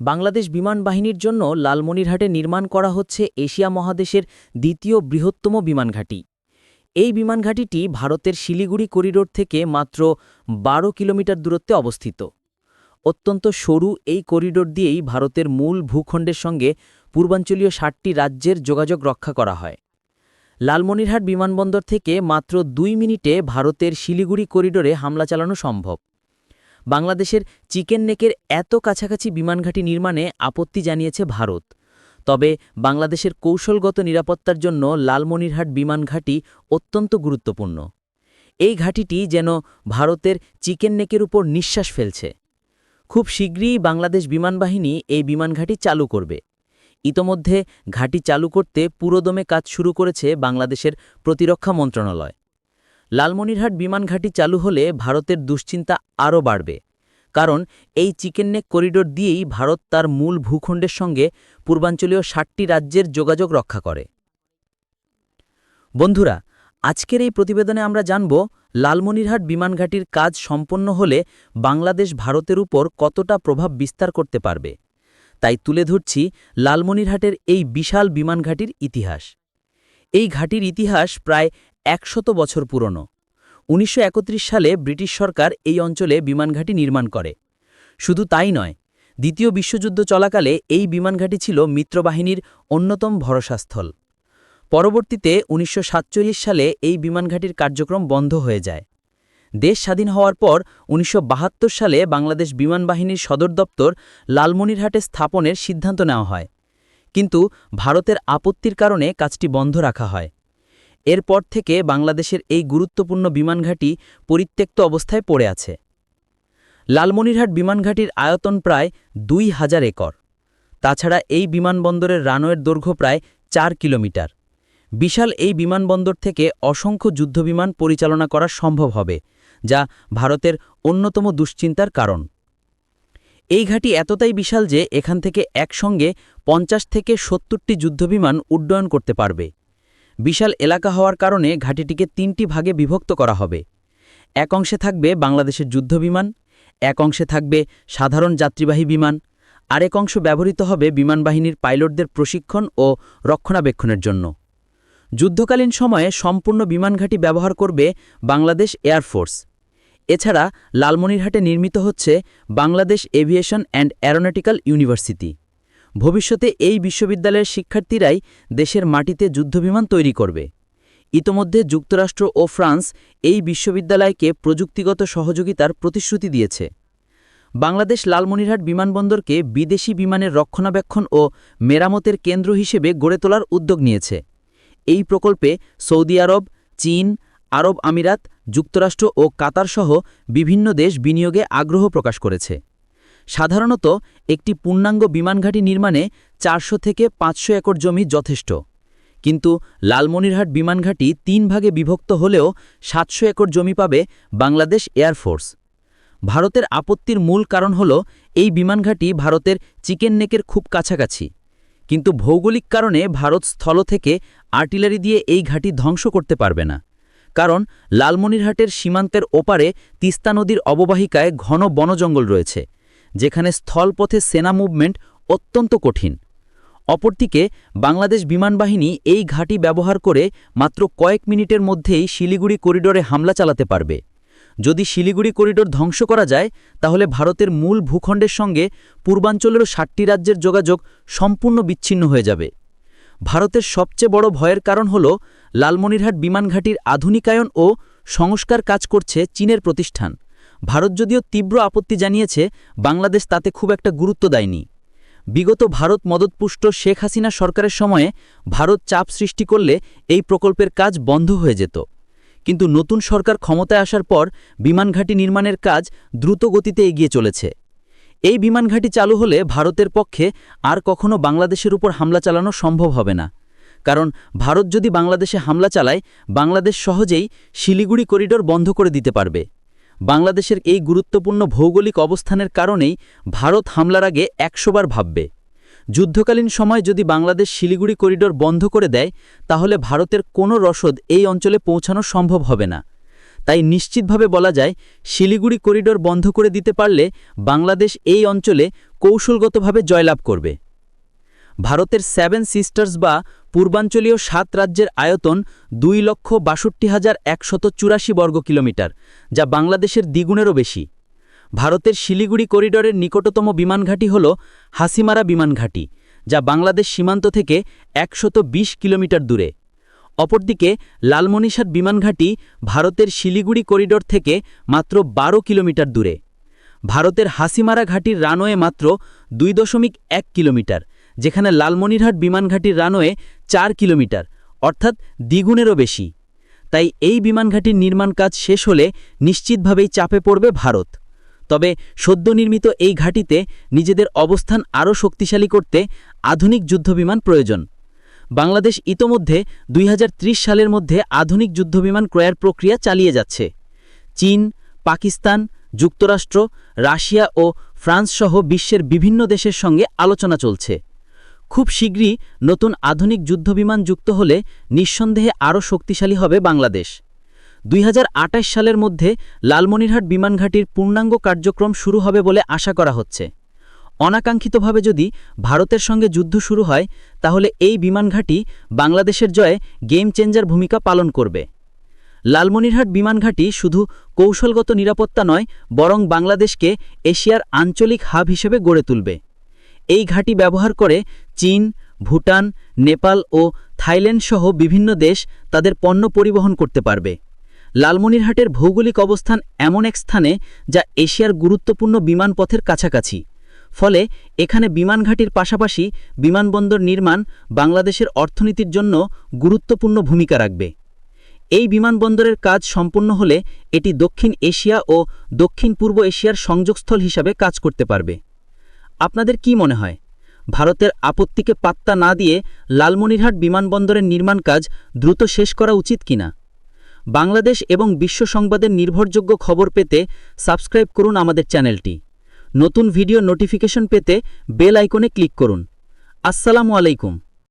বাংলাদেশ বিমান বাহিনীর জন্য লালমনিরহাটে নির্মাণ করা হচ্ছে এশিয়া মহাদেশের দ্বিতীয় বৃহত্তম বিমানঘাঁটি এই বিমানঘাঁটিটি ভারতের শিলিগুড়ি করিডোর থেকে মাত্র ১২ কিলোমিটার দূরত্বে অবস্থিত। অত্যন্ত সরু এই করিডোর দিয়েই ভারতের মূল ভূখণ্ডের সঙ্গে পূর্বাঞ্চলীয় ষাটটি রাজ্যের যোগাযোগ রক্ষা করা হয়। লালমনিরহাট বিমানবন্দর থেকে মাত্র দুই মিনিটে ভারতের শিলিগুড়ি করিডোরে হামলা চালানো সম্ভব। বাংলাদেশের চিকেন নেকের এত কাছাকাছি বিমানঘাঁটি নির্মাণে আপত্তি জানিয়েছে ভারত। তবে বাংলাদেশের কৌশলগত নিরাপত্তার জন্য লালমনিরহাট বিমানঘাঁটি অত্যন্ত গুরুত্বপূর্ণ। এই ঘাঁটিটি যেন ভারতের চিকেন নেকের উপর নিঃশ্বাস ফেলছে। খুব শীঘ্রই বাংলাদেশ বিমানবাহিনী এই বিমানঘাঁটি চালু করবে। ইতোমধ্যে ঘাঁটি চালু করতে পুরোদমে কাজ শুরু করেছে বাংলাদেশের প্রতিরক্ষা মন্ত্রণালয়। লালমনিরহাট বিমানঘাঁটি চালু হলে ভারতের দুশ্চিন্তা আরও বাড়বে। কারণ, এই চিকেন নেক করিডোর দিয়েই ভারত তার মূল ভূখণ্ডের সঙ্গে পূর্বাঞ্চলীয় ষাটটি রাজ্যের যোগাযোগ রক্ষা করে। বন্ধুরা, আজকের এই প্রতিবেদনে আমরা জানব লালমনিরহাট বিমানঘাটির কাজ সম্পন্ন হলে বাংলাদেশ ভারতের উপর কতটা প্রভাব বিস্তার করতে পারবে। তাই তুলে ধরছি লালমনিরহাটের এই বিশাল বিমানঘাটির ইতিহাস। এই ঘাটির ইতিহাস প্রায় একশত বছর পুরনো। উনিশশো একত্রিশ সালে ব্রিটিশ সরকার এই অঞ্চলে বিমানঘাটি নির্মাণ করে। শুধু তাই নয়, দ্বিতীয় বিশ্বযুদ্ধ চলাকালে এই বিমানঘাটি ছিল মিত্রবাহিনীর অন্যতম ভরসাস্থল। পরবর্তীতে উনিশশো সাতচল্লিশ সালে এই বিমানঘাটির কার্যক্রম বন্ধ হয়ে যায়। দেশ স্বাধীন হওয়ার পর উনিশশো বাহাত্তর সালে বাংলাদেশ বিমান বাহিনীর সদর দপ্তর লালমনিরহাটে স্থাপনের সিদ্ধান্ত নেওয়া হয়। কিন্তু ভারতের আপত্তির কারণে কাজটি বন্ধ রাখা হয়। এরপর থেকে বাংলাদেশের এই গুরুত্বপূর্ণ বিমানঘাটি পরিত্যক্ত অবস্থায় পড়ে আছে। লালমনিরহাট বিমানঘাটির আয়তন প্রায় দুই হাজার একর। তাছাড়া এই বিমানবন্দরের রানওয়ের দৈর্ঘ্য প্রায় চার কিলোমিটার। বিশাল এই বিমানবন্দর থেকে অসংখ্য যুদ্ধবিমান পরিচালনা করা সম্ভব হবে, যা ভারতের অন্যতম দুশ্চিন্তার কারণ। এই ঘাঁটি এতটাই বিশাল যে এখান থেকে একসঙ্গে পঞ্চাশ থেকে সত্তরটি যুদ্ধবিমান উড্ডয়ন করতে পারবে। বিশাল এলাকা হওয়ার কারণে ঘাঁটিটিকে তিনটি ভাগে বিভক্ত করা হবে। এক অংশে থাকবে বাংলাদেশের যুদ্ধবিমান, এক অংশে থাকবে সাধারণ যাত্রীবাহী বিমান, আরেক অংশ ব্যবহৃত হবে বিমানবাহিনীর পাইলটদের প্রশিক্ষণ ও রক্ষণাবেক্ষণের জন্য। যুদ্ধকালীন সময়ে সম্পূর্ণ বিমানঘাটি ব্যবহার করবে বাংলাদেশ এয়ারফোর্স এছাড়া লালমনিরহাটে নির্মিত হচ্ছে Bangladesh aviation and aeronautical university. ভবিষ্যতে এই বিশ্ববিদ্যালয়ের শিক্ষার্থীরাই দেশের মাটিতে যুদ্ধবিমান তৈরি করবে। ইতোমধ্যে যুক্তরাষ্ট্র ও ফ্রান্স এই বিশ্ববিদ্যালয়কে প্রযুক্তিগত সহযোগিতার প্রতিশ্রুতি দিয়েছে। বাংলাদেশ লালমনিরহাট বিমানবন্দরকে বিদেশি বিমানের রক্ষণাবেক্ষণ ও মেরামতের কেন্দ্র হিসেবে গড়ে তোলার উদ্যোগ নিয়েছে। এই প্রকল্পে সৌদি আরব, চীন, আরব আমিরাত, যুক্তরাষ্ট্র ও কাতারসহ বিভিন্ন দেশ বিনিয়োগে আগ্রহ প্রকাশ করেছে। সাধারণত একটি পূর্ণাঙ্গ বিমানঘাটি নির্মাণে চারশো থেকে পাঁচশো একর জমি যথেষ্ট। কিন্তু লালমনিরহাট বিমানঘাটি তিন ভাগে বিভক্ত হলেও সাতশো একর জমি পাবে বাংলাদেশ এয়ারফোর্স ভারতের আপত্তির মূল কারণ হল এই বিমানঘাটি ভারতের চিকেন নেকের খুব কাছাকাছি। কিন্তু ভৌগোলিক কারণে ভারত স্থল থেকে আর্টিলারি দিয়ে এই ঘাঁটি ধ্বংস করতে পারবে না। কারণ লালমনিরহাটের সীমান্তের ওপারে তিস্তা নদীর অববাহিকায় ঘন বনজঙ্গল রয়েছে। যেখানে স্থলপথে সেনা মুভমেন্ট অত্যন্ত কঠিন। অপরদিকে, বাংলাদেশ বিমানবাহিনী এই ঘাঁটি ব্যবহার করে মাত্র কয়েক মিনিটের মধ্যেই শিলিগুড়ি করিডোরে হামলা চালাতে পারবে। যদি শিলিগুড়ি করিডোর ধ্বংস করা যায়, তাহলে ভারতের মূল ভূখণ্ডের সঙ্গে পূর্বাঞ্চলেরও ষাটটি রাজ্যের যোগাযোগ সম্পূর্ণ বিচ্ছিন্ন হয়ে যাবে। ভারতের সবচেয়ে বড় ভয়ের কারণ হল, লালমনিরহাট বিমানঘাটির আধুনিকায়ন ও সংস্কার কাজ করছে চীনের প্রতিষ্ঠান। ভারত যদিও তীব্র আপত্তি জানিয়েছে, বাংলাদেশ তাতে খুব একটা গুরুত্ব দেয়নি। বিগত ভারত মদতপুষ্ট শেখ হাসিনা সরকারের সময়ে ভারত চাপ সৃষ্টি করলে এই প্রকল্পের কাজ বন্ধ হয়ে যেত। কিন্তু নতুন সরকার ক্ষমতায় আসার পর বিমানঘাটি নির্মাণের কাজ দ্রুত গতিতে এগিয়ে চলেছে। এই বিমানঘাটি চালু হলে ভারতের পক্ষে আর কখনো বাংলাদেশের উপর হামলা চালানো সম্ভব হবে না। কারণ ভারত যদি বাংলাদেশে হামলা চালায়, বাংলাদেশ সহজেই শিলিগুড়ি করিডোর বন্ধ করে দিতে পারবে। বাংলাদেশের এই গুরুত্বপূর্ণ ভৌগোলিক অবস্থানের কারণেই ভারত হামলার আগে একশোবার ভাববে। যুদ্ধকালীন সময় যদি বাংলাদেশ শিলিগুড়ি করিডোর বন্ধ করে দেয়, তাহলে ভারতের কোনো রসদ এই অঞ্চলে পৌঁছানো সম্ভব হবে না। তাই নিশ্চিতভাবে বলা যায়, শিলিগুড়ি করিডোর বন্ধ করে দিতে পারলে বাংলাদেশ এই অঞ্চলে কৌশলগতভাবে জয়লাভ করবে। ভারতের সেভেন সিস্টার্স বা পূর্বাঞ্চলীয় সাত রাজ্যের আয়তন দুই লক্ষ বাষট্টি হাজার একশত চুরাশি বর্গ কিলোমিটার, যা বাংলাদেশের দ্বিগুণেরও বেশি। ভারতের শিলিগুড়ি করিডরের নিকটতম বিমানঘাটি হল হাসিমারা বিমানঘাটি, যা বাংলাদেশ সীমান্ত থেকে একশত কিলোমিটার দূরে। অপরদিকে, লালমনিরহাট বিমানঘাটি ভারতের শিলিগুড়ি করিডর থেকে মাত্র ১২ কিলোমিটার দূরে। ভারতের হাসিমারা ঘাটির রানওয়ে মাত্র দুই দশমিক এক কিলোমিটার যেখানে লালমনিরহাট বিমানঘাটির রানওয়ে চার কিলোমিটার, অর্থাৎ দ্বিগুণেরও বেশি। তাই এই বিমানঘাটির নির্মাণ কাজ শেষ হলে নিশ্চিতভাবেই চাপে পড়বে ভারত। তবে সদ্য নির্মিত এই ঘাটিতে নিজেদের অবস্থান আরও শক্তিশালী করতে আধুনিক যুদ্ধবিমান প্রয়োজন। বাংলাদেশ ইতোমধ্যে দুই হাজার ত্রিশ সালের মধ্যে আধুনিক যুদ্ধবিমান ক্রয়ের প্রক্রিয়া চালিয়ে যাচ্ছে। চীন, পাকিস্তান, যুক্তরাষ্ট্র, রাশিয়া ও ফ্রান্স সহ বিশ্বের বিভিন্ন দেশের সঙ্গে আলোচনা চলছে। খুব শীঘ্রই নতুন আধুনিক যুদ্ধবিমান যুক্ত হলে নিঃসন্দেহে আরও শক্তিশালী হবে বাংলাদেশ। দুই সালের মধ্যে লালমনিরহাট বিমানঘাটির পূর্ণাঙ্গ কার্যক্রম শুরু হবে বলে আশা করা হচ্ছে। অনাকাঙ্ক্ষিতভাবে যদি ভারতের সঙ্গে যুদ্ধ শুরু হয়, তাহলে এই বিমানঘাটি বাংলাদেশের জয়ে গেম চেঞ্জার ভূমিকা পালন করবে। লালমনিরহাট বিমানঘাটি শুধু কৌশলগত নিরাপত্তা নয়, বরং বাংলাদেশকে এশিয়ার আঞ্চলিক হাব হিসেবে গড়ে তুলবে। এই ঘাঁটি ব্যবহার করে চীন, ভুটান, নেপাল ও থাইল্যান্ড সহ বিভিন্ন দেশ তাদের পণ্য পরিবহন করতে পারবে। লালমনিরহাটের ভৌগোলিক অবস্থান এমন এক স্থানে যা এশিয়ার গুরুত্বপূর্ণ বিমানপথের কাছাকাছি। ফলে এখানে বিমানঘাটির পাশাপাশি বিমানবন্দর নির্মাণ বাংলাদেশের অর্থনীতির জন্য গুরুত্বপূর্ণ ভূমিকা রাখবে। এই বিমানবন্দরের কাজ সম্পূর্ণ হলে এটি দক্ষিণ এশিয়া ও দক্ষিণ পূর্ব এশিয়ার সংযোগস্থল হিসাবে কাজ করতে পারবে। আপনাদের কি মনে হয়? ভারতের আপত্তিকে পাত্তা না দিয়ে লালমনিরহাট বিমানবন্দরের নির্মাণ কাজ দ্রুত শেষ করা উচিত কিনা? বাংলাদেশ এবং বিশ্ব সংবাদের নির্ভরযোগ্য খবর পেতে সাবস্ক্রাইব করুন আমাদের চ্যানেলটি। নতুন ভিডিও নোটিফিকেশন পেতে বেল আইকনে ক্লিক করুন। আসসালামু আলাইকুম।